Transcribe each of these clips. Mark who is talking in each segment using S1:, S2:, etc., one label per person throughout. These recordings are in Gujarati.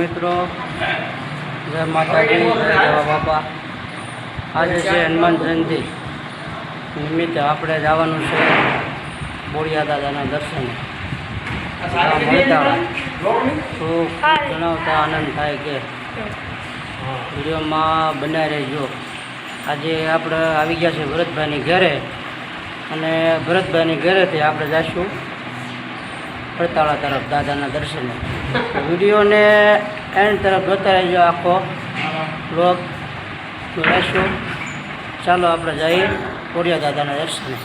S1: મિત્રો. જય માતાજી જય બાપા આજે છે હનુમાન જયંતિ. નિમિત્તે આપણે જવાનું છે બોડિયા દાદાના દર્શન. તો જણાવતા આનંદ થાય કે? વિડીયોમાં બનાવી રહેજો. આજે આપણે આવી ગયા છે ભરતભાઈની ઘરે. અને ભરતભાઈની ઘરેથી આપણે જઈશું પડતાળા તરફ દાદાના દર્શને. વિડીયોને એન્ડ તરફ જોતા રહેજો આખો બ્લોગ રહેશું. ચાલો આપણે જઈએ કોરિયા દાદાના દર્શને.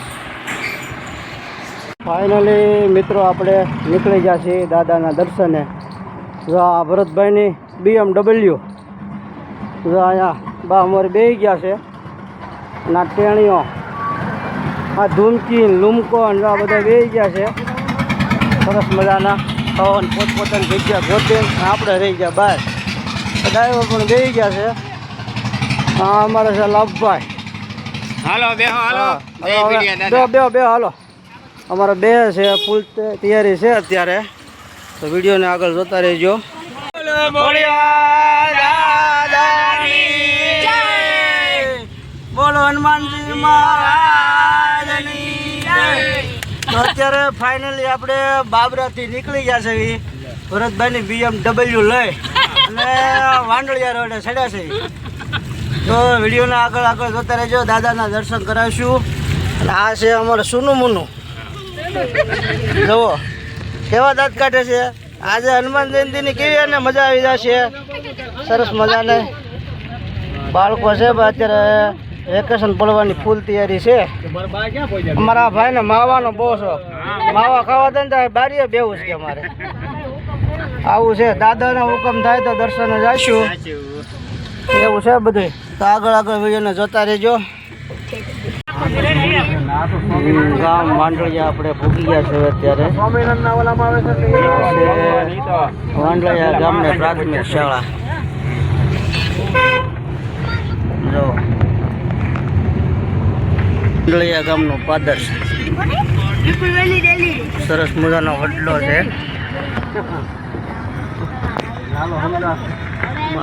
S1: ફાઇનલી મિત્રો, આપણે નીકળી ગયા છીએ દાદાના દર્શને. જો આ ભરતભાઈની બીએમડબલ્યુ જો અહીંયા બા અમારે બે ગયા છે. અને આ ટેણીઓ, આ ધૂમકી, લુમકો અને આ બધા બે ગયા છે. સરસ મજાના. પવન પોતપોતાની જગ્યા ગોતે આપણે રહી ગયા બહાર. ડ્રાઈવર પણ બે ગયા છે. હા અમારે છે લાભભાઈ
S2: હાલો બે હાલો.
S1: હવે બે બે બે હાલો. અમારે બે છે ફૂલ તૈયારી છે અત્યારે. તો વિડીયોને આગળ જોતા રહેજો. બોલો હનુમાનજી અત્યારે ફાઇનલી આપણે બાબરાથી નીકળી ગયા છે ભરતભાઈની બીએમડબલ્યુ લઈ. અને વાંડળિયા રોડે ચડ્યા છે. તો વિડીયોને આગળ આગળ જોતા રહેજો. દાદાના દર્શન કરાવીશું. અને આ છે અમારે સુનું મુનું. જુઓ. કેવા દાંત કાઢે છે? આજે હનુમાન જયંતિની કેવી અને મજા આવી જશે? સરસ મજાને. બાળકો છે અત્યારે વેકેશન પડવાની ફૂલ તૈયારી છે. અમારા ભાઈને માવાનો બહુ શોખ. માવા ખાવા દે ને બારીએ બેવું છે અમારે. આવું છે. દાદાનો હુકમ થાય તો દર્શન જઈશું એવું છે બધું તો આગળ આગળ વિડીયોને જોતા રહેજો. ગામ વાંડળિયા આપણે ભૂગી ગયા છે અત્યારે. વાંડળિયા ગામની પ્રાથમિક શાળા. જો. વાંડળિયા ગામનો પાદર સરસ મજાનો વડલો છે.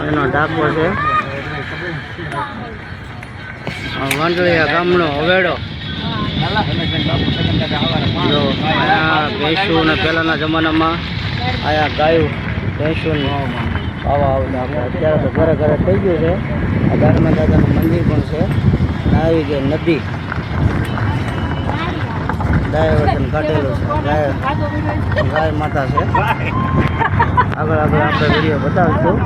S1: એનો છે. વાંડળિયા ગામનો અહીંયા ભેંસું ને પહેલાંના જમાનામાં અહીંયા ગાયું ભેંસું આવા આવતા. અત્યારે તો ઘરે ઘરે થઈ ગયું છે. આ ગારમાં દાદાનું મંદિર પણ છે. આવી ગઈ નદી ડાયવર્ઝન કાઢેલું છે. ગાય ગાય માતા છે. આગળ આગળ આપણે વીડિયો બતાવીશું.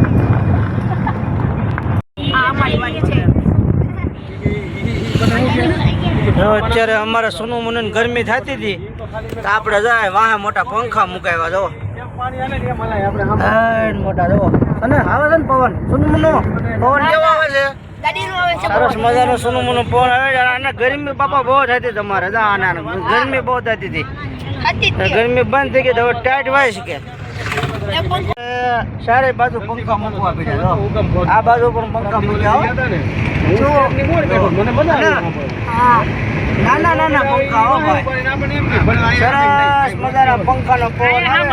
S1: અત્યારે અમારે સોનું મુનન ગરમી થતી હતી. તો આપણે જાય વાહે મોટા પંખા મુકાવ્યા જો મોટા જો અને આવે છે ને પવન? સોનું મુનો? પવન કેવો આવે છે? સરસ મજાનો સોનું મોનું ફોન આવે છે. અને ગરમી બાપા બહુ થતી તમારે. જા આને આને. ગરમી બહુ થતી હતી ગરમી બંધ થઈ ગઈ તો હવે ટાઈટ વાય છે કે. સારી બાજુ પંખા મૂકવા પડ્યા જો. આ બાજુ પણ પંખા મૂક્યા હો. હા. નાના નાના પંખા હો ભાઈ. સરસ મજાના પંખાનો પવન આવે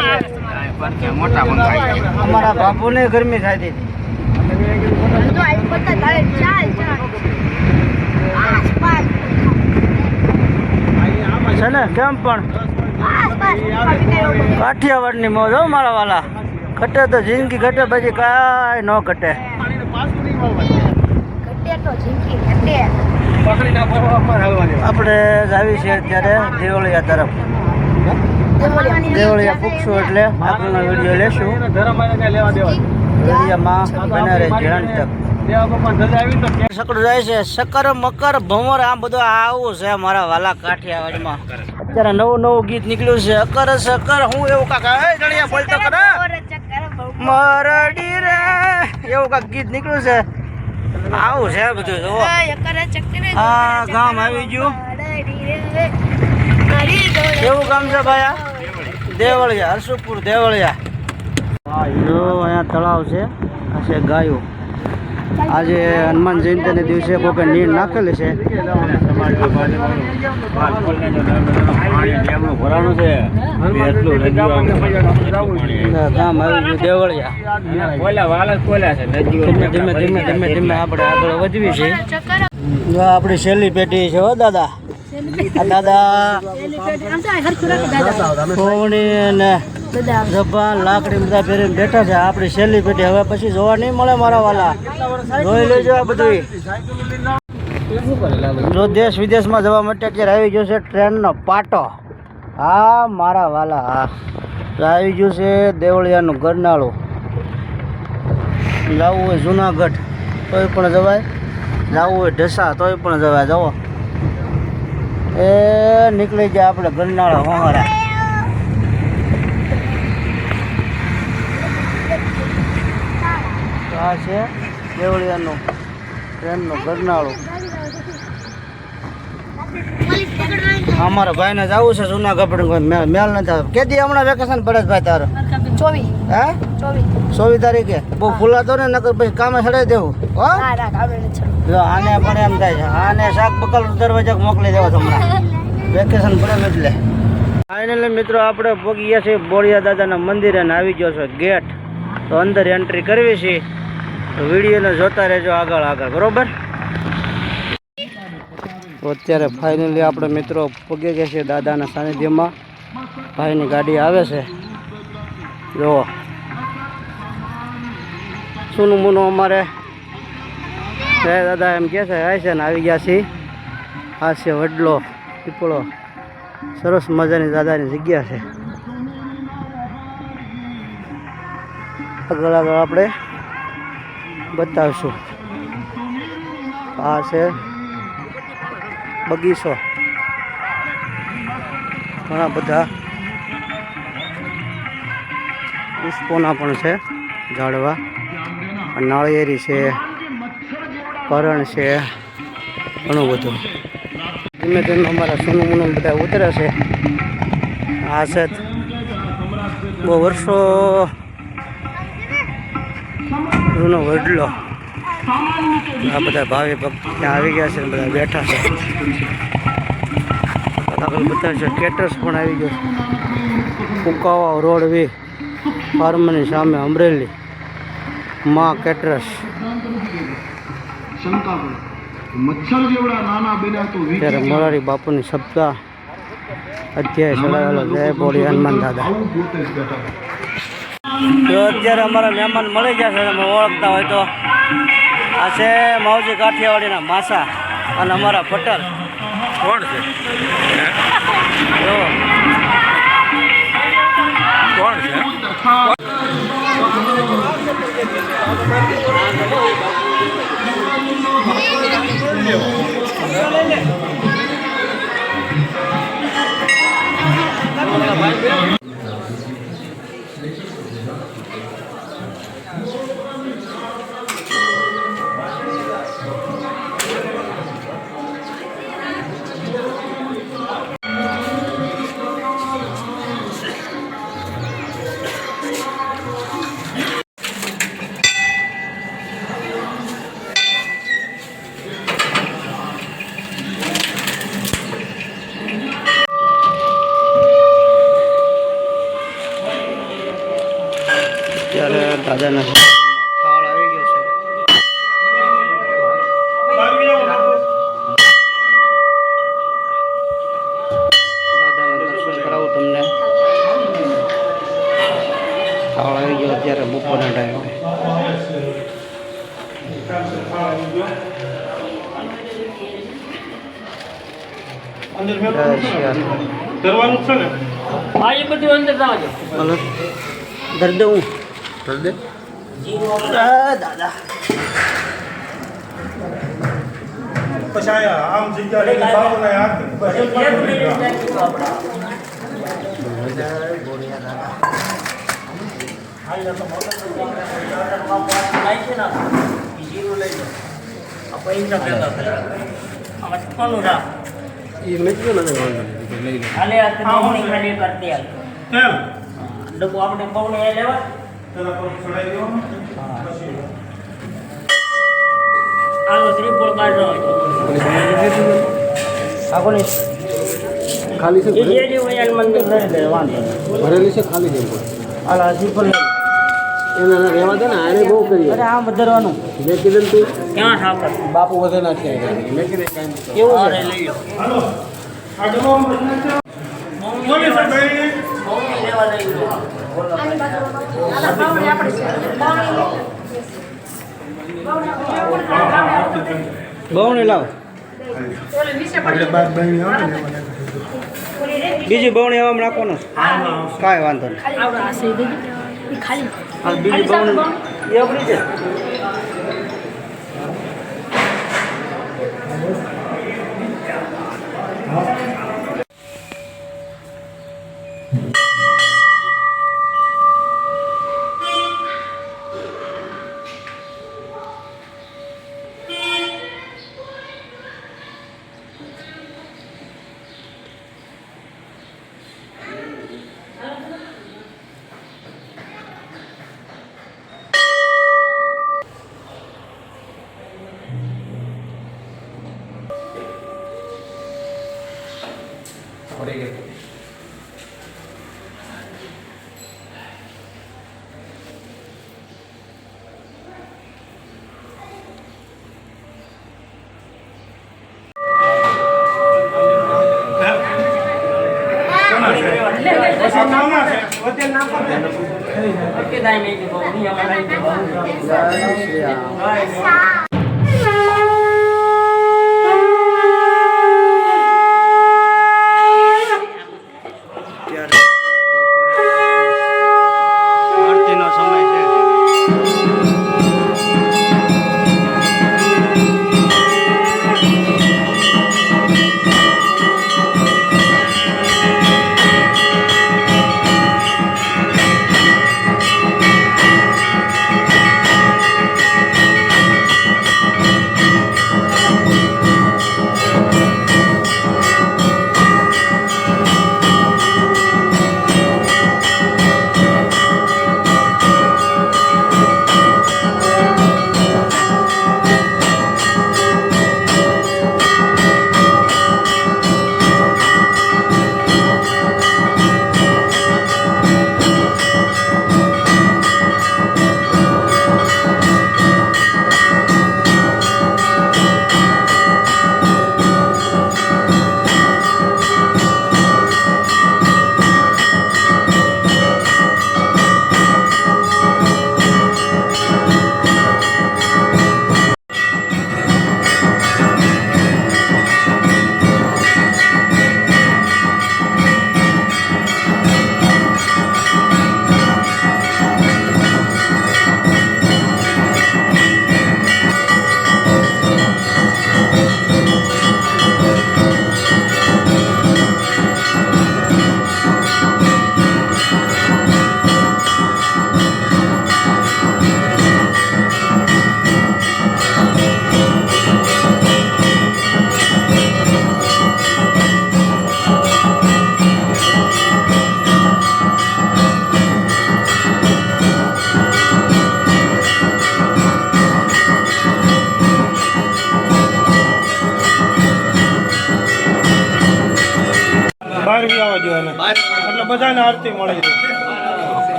S2: મોટા પંખા.
S1: અમારા બાપુને ગરમી થતી હતી છે ને? કેમ પણ? કાઠિયાવાડની મોજ હો મારા વાલા. ઘટે તો જિંદગી ઘટે પછી કાંઈ ન ઘટે. આપણે જાવી છીએ અત્યારે દેવળિયા તરફ. દેવળિયા. પૂછશું એટલે આપણો વીડિયો લેશું. વિડીયોમાં બને રહે જણ તક. સકડું જાય છે મકર ભમર આ બધું આવું છે મારા વાલા કાઠિયાવાડમાં. અત્યારે નવું નવું ગીત નીકળ્યું છે અકર શકર હું એવું કાકા એ જણિયા બોલતો કરે? મરડી રે. એવું કાક ગીત નીકળ્યું છે. આવું છે બધું આ ગામ આવી ગયું. કેવું ગામ છે ભાઈ આ? દેવળિયા હરસુપુર દેવળિયા. જો અહીંયા તળાવ છે. આ છે ગાયો. આજે હનુમાન જયંતિને દિવસે કોકે નીર નાખેલી છે.
S2: ભરાણું છે એટલું
S1: દેવળિયા.
S2: કોલા વાલા કોલા છે.
S1: ધીમે ધીમે ધીમે ધીમે ધીમે આપણે આગળ વધવી છે. આપણી છેલ્લી પેઢી છે હો દાદા. દાદા ને જબાન લાકડી બધા પહેરીને બેઠા છે. આપણી છેલ્લી પેઢી હવે પછી જોવા નહીં મળે મારા વાલા. જોઈ લેજો આ બધું જો દેશ વિદેશમાં જવા માટે અત્યારે આવી ગયો છે ટ્રેનનો પાટો. હા, મારા વાલા, હા. આવી ગયું છે દેવળિયાનું ગરનાળું. જવું હોય જુનાગઢ, તોય પણ જવાય. જવું હોય ઢસા, તોય પણ જવાય. જવો એ નીકળી ગયા આપણે ગરનાળા હોમારા તો આ છે દેવળિયાનું ટ્રેનનું ગરનાળું અમારા ભાઈને જવું છે જૂના પણ મેલ નથી આવતો. કેદી હમણાં વેકેશન પડે ભાઈ તારો?
S3: ચોવીસ.
S1: હે?
S3: ચોવીસ.
S1: તારીખે? બહુ ફૂલાતો ને નકર પછી કામે ચડાવી દેવું. હો. જો આને પણ એમ થાય છે. આને શાક બકલ દરવાજા મોકલી દેવા હમણાં. વેકેશન પડે એટલે. ફાઇનલી મિત્રો આપણે પહોંચી ગયા છીએ બોળિયા દાદાના મંદિરે ને આવી ગયો છે ગેટ. તો અંદર એન્ટ્રી કરવી છે. વિડીયોને જોતા રહેજો આગળ આગળ, બરોબર? તો અત્યારે ફાઇનલી આપણે મિત્રો પગે ગયા છીએ દાદાના સાનિધ્યમાં. ભાઈની ગાડી આવે છે. જુઓ. સુનું મુનું અમારે. દાદા એમ કહે છે આવી છે ને આવી ગયા છીએ. આ છે વડલો, પીપળો. સરસ મજાની દાદાની જગ્યા છે. આગળ આગળ આપણે બતાવશું. આ છે બગીચો. ઘણા બધા પુષ્પોના પણ છે ઝાડવા. નાળિયેરી છે, કરણ છે, ઘણું બધું. ધીમે ધીમે અમારા સોનું મુનું બધા ઉતરે છે. આ છે બહુ વર્ષો જૂનો વડલો. આ બધા ભાવિ ભક્ત ત્યાં આવી ગયા છે ને બધા બેઠા છે. આગળ બધા છે કેટર્સ પણ આવી ગયો કુકાવા રોડ વી ફાર્મની સામે અમરેલી માં કેટરસ. ત્યારે મોરારી બાપુની સપ્તાહ અધ્યાય ચલાવેલો જય બોડી હનુમાન દાદા. તો અત્યારે અમારા મહેમાન મળી ગયા છે તમે ઓળખતા હોય તો આ છે માવજી કાઠિયાવાડીના માસા અને અમારા પટેલ.
S2: કોણ છે?
S1: જો.
S2: કોણ છે?
S1: અત્યારે દાદાના થાળ આવી ગયો છે. દાદાના દર્શન કરાવું તમને. થાળ આવી ગયો અત્યારે બપોરના ટાઈમે
S4: કરવાનું છે ને
S1: દાદા
S4: પછી આયા આમ જગ્યા દે દાદા.
S1: એ મિત્રો નથી વાંધો લઈ લો
S5: ડબ્બો આપણે બહુણી એ લેવા.
S1: ખાલી
S5: નહીં.
S1: ભરેલી છે ખાલી છે. એને રહેવા દે ને આને બહુ કરી
S5: અરે આમ વધારવાનું
S1: મેં કીધું તું
S5: ક્યાં ઠાકર
S1: બાપુ વધે નાખી મેં કીધું કાંઈ
S5: કેવું લઈ લો બહુ લેવા.
S1: બીજી બવણી આવામાં નાખવાનું કાંઈ વાંધો નહીં. બીજી? બહુણી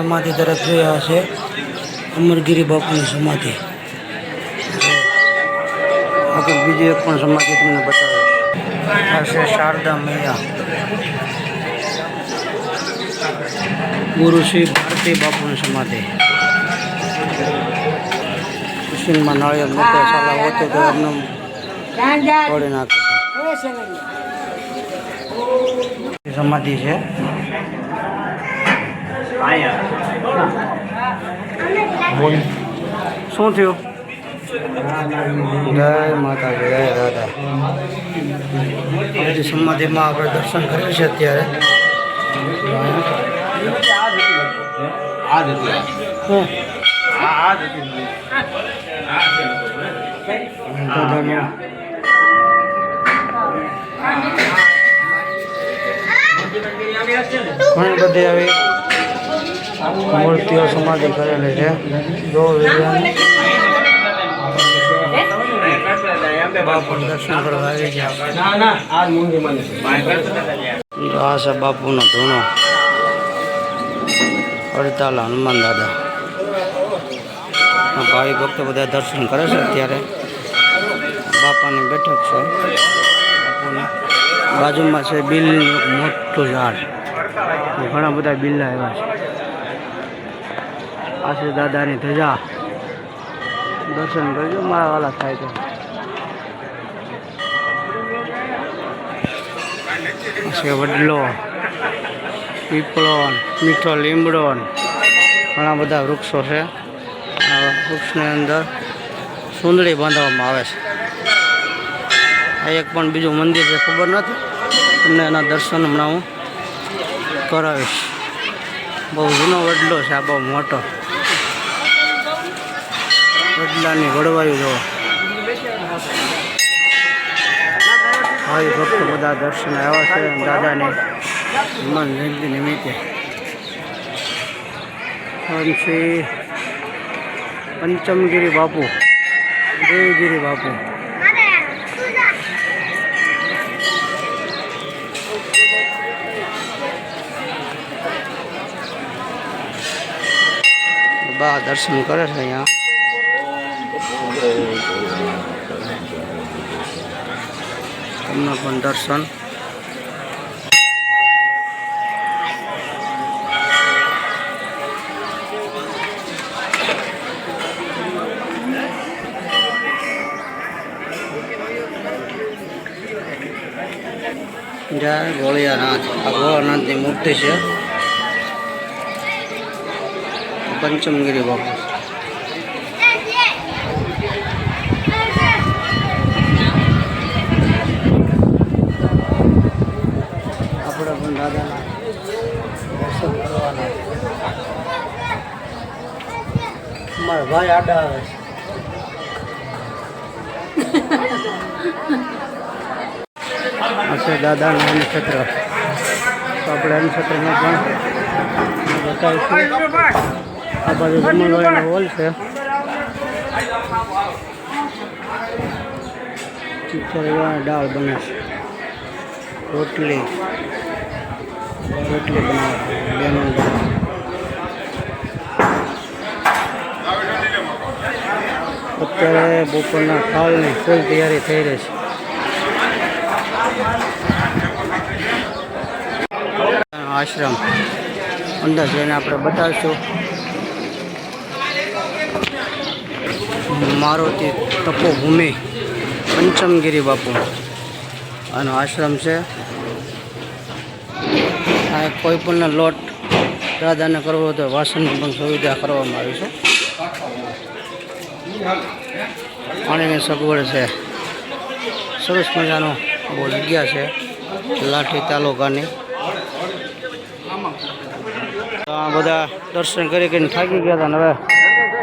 S1: સમાધિ તરફ જોયા હશે. અમરગીરી બાપુની સમાધિ. આગળ બીજી એક પણ સમાધિ તમને બતાવે આ છે શારદા મૈયા. ગુરુ શ્રી ભારતી બાપુની સમાધિ. કૃષિમાં નાળિયેર મોટા સાલા હોતો તો એમને તોડી નાખે સમાધિ છે. શું થયું? જય માતા જય રાધા. સમાધિમાં આપણે દર્શન કરીએ છીએ અત્યારે. ઘણી બધી આવી. મૂર્તિઓ સમાધિ કરેલી છે. જો વિદ્યાન બાપુ દર્શન કરવા આવી ગયા.
S2: ના ના આ
S1: છે. બાપુનો ધૂણો. હડતાલ હનુમાન દાદા. ભાવિ ભક્તો બધા દર્શન કરે છે અત્યારે. બાપાની બેઠક છે. બાપુની બાજુમાં છે બિલનું મોટું ઝાડ. ઘણા બધા બિલ્લા એવા છે. આ દાદાની ધજા. દર્શન કરજો, મારા વાલા થાય તો. છે વડલો પીપળો મીઠો લીમડો ઘણા બધા વૃક્ષો છે. આ વૃક્ષની અંદર સુંદરી બાંધવામાં આવે છે. આ એક પણ બીજું મંદિર છે, ખબર નથી. તમને એના દર્શન હમણાં હું કરાવીશ. બહુ જૂનો વડલો છે, આ બહુ મોટો. વડલાની વડવાયું જુઓ ભાઈ ભક્તો બધા દર્શન આવ્યા છે અને દાદાની હનુમાન જયંતિ નિમિત્તે. આમ શ્રી પંચમગીરી બાપુ દેવગીરી બાપુ. બા દર્શન કરે છે અહીંયા. તમને પણ દર્શન જય ગોળિયાનાથ આ ગોળાનાથની મૂર્તિ છે પંચમગીરી બાપુ આપણે પણ દાદાના દર્શન કરવાના મારા ભાઈ આડા આવે છે. હશે દાદાનું અન્નક્ષેત્ર તો આપણે અન્નક્ષેત્રમાં પણ બતાવીશું. આ બાજુ જમણવાળીનો હોલ છે. દાળ બને છે. રોટલી. રોટલી બનાવે બેનો અત્યારે બપોરના ખાવાની ફૂલ તૈયારી થઈ રહી છે. આશ્રમ. અંદર જઈને આપણે બતાવીશું. મારુતિ તપોભૂમિ, પંચમગીરી બાપુ. આનો આશ્રમ છે. આ કોઈ પણ લોટ દાદાને કરવો હોય તો વાસણની પણ સુવિધા કરવામાં આવી છે. પાણીની સગવડ છે. સરસ મજાનો બહુ જગ્યા છે, લાઠી તાલુકાની. બધા દર્શન કરી કરીને થાકી ગયા હતા હવે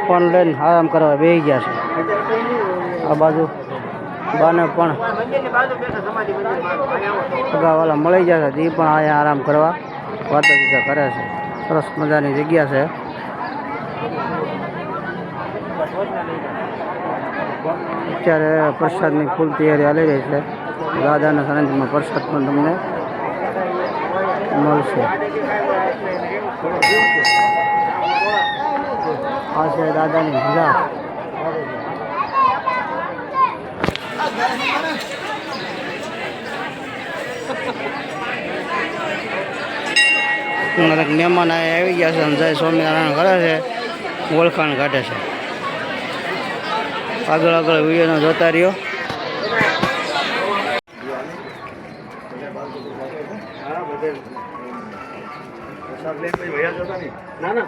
S1: ફોન લઈને આરામ કરવા બેસી ગયા છે. આ બાજુ બાને પણ અગાવાલા મળી ગયા છે એ પણ અહીંયા આરામ કરવા વાતો કરે છે. સરસ મજાની જગ્યા છે. અત્યારે પ્રસાદની ફૂલ તૈયારી હાલી રહી છે. દાદાના સાનિધ્યમાં પ્રસાદ પણ તમને મળશે. આ છે દાદાની અમારા મહેમાન આવી ગયા છે અને સ્વામિનારાયણ કરે છે. ઓળખાણ કાઢે છે. આગળ આગળ વિડીયોનો જોતા રહ્યો ના ના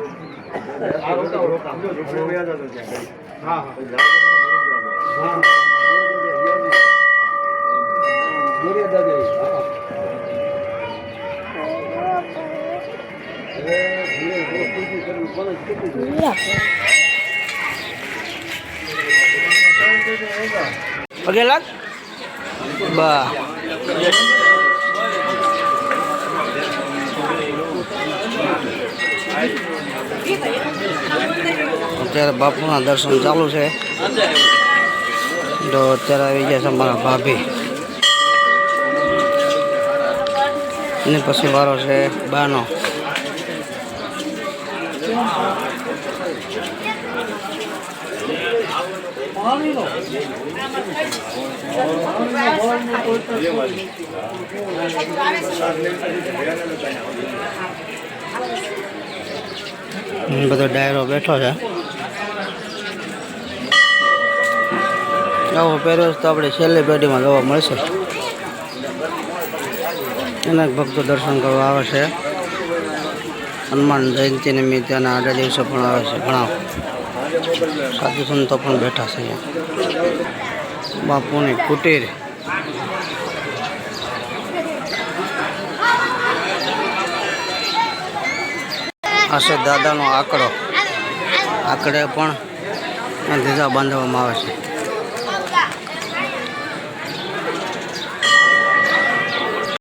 S1: હા Yeah. પગે લાગ બા અત્યારે બાપુના દર્શન ચાલુ છે તો અત્યારે આવી ગયા છે મારા ભાભી અને પછી વારો છે બાનો બધો ડાયરો બેઠો છે. આવો પહેરવેશ તો આપણે છેલ્લી પેઢીમાં જોવા મળશે. અનેક ભક્તો દર્શન કરવા આવે છે. હનુમાન જયંતિ નિમિત્તે અને આડા દિવસે પણ આવે છે. ઘણા સાધુ સંતો પણ બેઠા છે અહીંયા. બાપુની કુટીર. આ દાદાનો આંકડો. આંકડે પણ ધીધા બાંધવામાં આવે છે.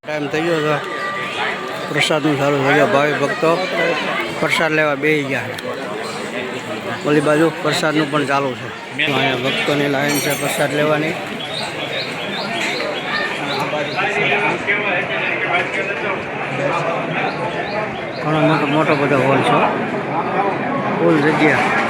S1: ટાઈમ થઈ ગયો છે. પ્રસાદનું સારું થઈ ગયું. ભાવિ ભક્તો પ્રસાદ લેવા બેસી ગયા. ઓલી બાજુ પ્રસાદનું પણ ચાલુ છે. અહીંયા ભક્તોની લાઈન છે પ્રસાદ લેવાની. ઘણો મોટો મોટો બધો હોલ છે. ફૂલ જગ્યા.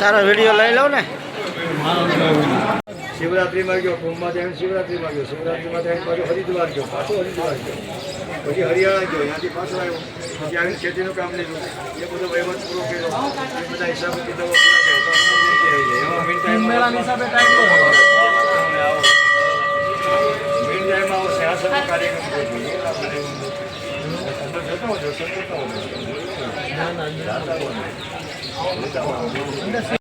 S1: તારો વીડિયો લઈ લઉં ને.
S6: શિવરાત્રીમાં ગયો કુંભમાં ત્યાં શિવરાત્રીમાં ગયો શિવરાત્રીમાં ત્યાં પાછો હરિદ્વાર ગયો પાછો હરિદ્વાર ગયો. પછી હરિયાણા ગયો ત્યાંથી પાછો આવ્યો. પછી આવીને ખેતીનું કામ લીધું. એ બધો વહીવટ પૂરો કર્યો. એ બધા હિસાબે કિતાબો પૂરા કર્યા તો હમણાં જયંતિ આવી જાય એમાં મીન ટાઈમમાં મીન ટાઈમ આવશે. આ સભા કાર્યક્રમ થઈ ગયો આપણે અંદર જતો હો જતો જતો હો